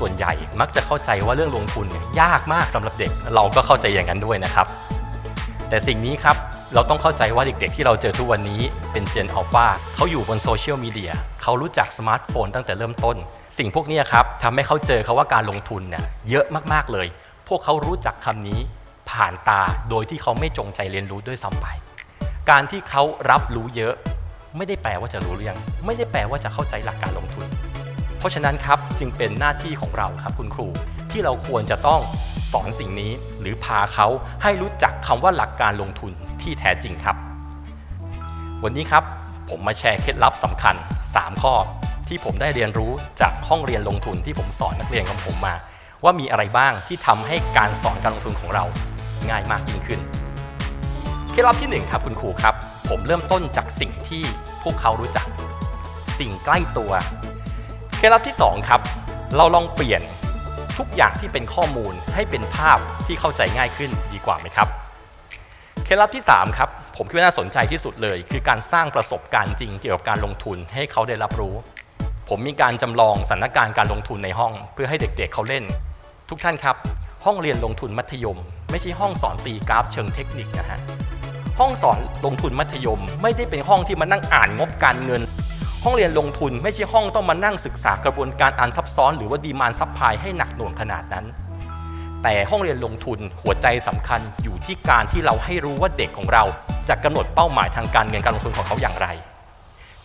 ส่วนใหญ่ มักจะเข้าใจว่าเรื่องลงทุนเนี่ยยากมากสำหรับเด็ก เราก็เข้าใจอย่างนั้นด้วยนะครับ แต่สิ่งนี้ครับเราต้องเข้าใจว่าเด็กๆ ที่เราเจอทุกวันนี้เป็นเจนอัลฟาเขาอยู่บนโซเชียลมีเดียเขารู้จักสมาร์ทโฟนตั้งแต่เริ่มต้น สิ่งพวกนี้ครับทำให้เขาเจอเขาว่าการลงทุนเนี่ยเยอะมากๆเลย พวกเขารู้จักคำนี้ผ่านตาโดยที่เขาไม่จงใจเรียนรู้ด้วยซ้ำไป การที่เขารับรู้เยอะ ไม่ได้แปลว่าจะรู้เรื่อง ไม่ได้แปลว่าจะเข้าใจหลักการลงทุน เพราะฉะนั้นครับจึงเป็นหน้าที่ของเราครับคุณครู ที่เราควรจะต้องสอนสิ่งนี้ หรือพาเขาให้รู้จักคำว่าหลักการลงทุนที่แท้จริงครับ วันนี้ครับผมมาแชร์เคล็ดลับสำคัญ 3 ข้อ ที่ผมได้เรียนรู้จากห้องเรียนลงทุนที่ผมสอนนักเรียนของผมมา ว่ามีอะไรบ้างที่ทำให้การสอนการลงทุนของเราง่ายมากยิ่งขึ้นเคล็ดลับที่หนึ่งครับคุณครูครับ ผมเริ่มต้นจากสิ่งที่พวกเขารู้จัก สิ่งใกล้ตัว เคล็ดลับที่ 2 ครับ เราลองเปลี่ยนทุกอย่างที่เป็นข้อมูลให้เป็นภาพที่เข้าใจง่ายขึ้นดีกว่าไหมครับ เคล็ดลับที่ 3 ครับ ผมคิดว่าน่าสนใจที่สุดเลย คือการสร้างประสบการณ์จริงเกี่ยวกับการลงทุนให้เขาได้รับรู้ ผมมีการจำลองสถานการณ์การลงทุนในห้อง เพื่อให้เด็กๆเเขาเล่น ทุกท่านครับ ห้องเรียนลงทุนมัธยม ไม่ใช่ห้องสอนตีกราฟเชิงเทคนิคนะฮะห้องสอนลงทุนมัธยม ไม่ได้เป็นห้องที่มานั่งอ่านงบการเงิน ห้องเรียนลงทุนไม่ใช่ห้องต้องมานั่งศึกษากระบวนการอ่านซับซ้อน หรือว่าดีมานซับพายให้หนักหน่วงขนาดนั้น แต่ห้องเรียนลงทุนหัวใจสำคัญอยู่ที่การที่เราให้รู้ว่าเด็กของเราจะกำหนดเป้าหมายทางการเงินการลงทุนของเขาอย่างไร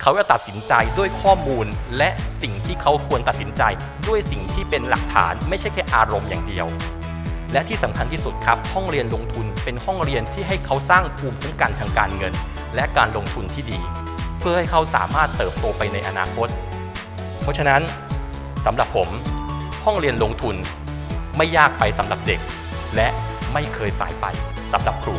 เขาจะตัดสินใจด้วยข้อมูลและสิ่งที่เขาควรตัดสินใจด้วยสิ่งที่เป็นหลักฐาน ไม่ใช่แค่อารมณ์อย่างเดียวและที่สำคัญที่สุดครับ ห้องเรียนลงทุนเป็นห้องเรียนที่ให้เขาสร้างภูมิคุ้มกันทางการเงิน และการลงทุนที่ดี พื่อให้เขาสามารถเติบโตไปในอนาคต เพราะฉะนั้นสำหรับผมห้องเรียนลงทุนไม่ยากไปสำหรับเด็ก และไม่เคยสายไปสำหรับครู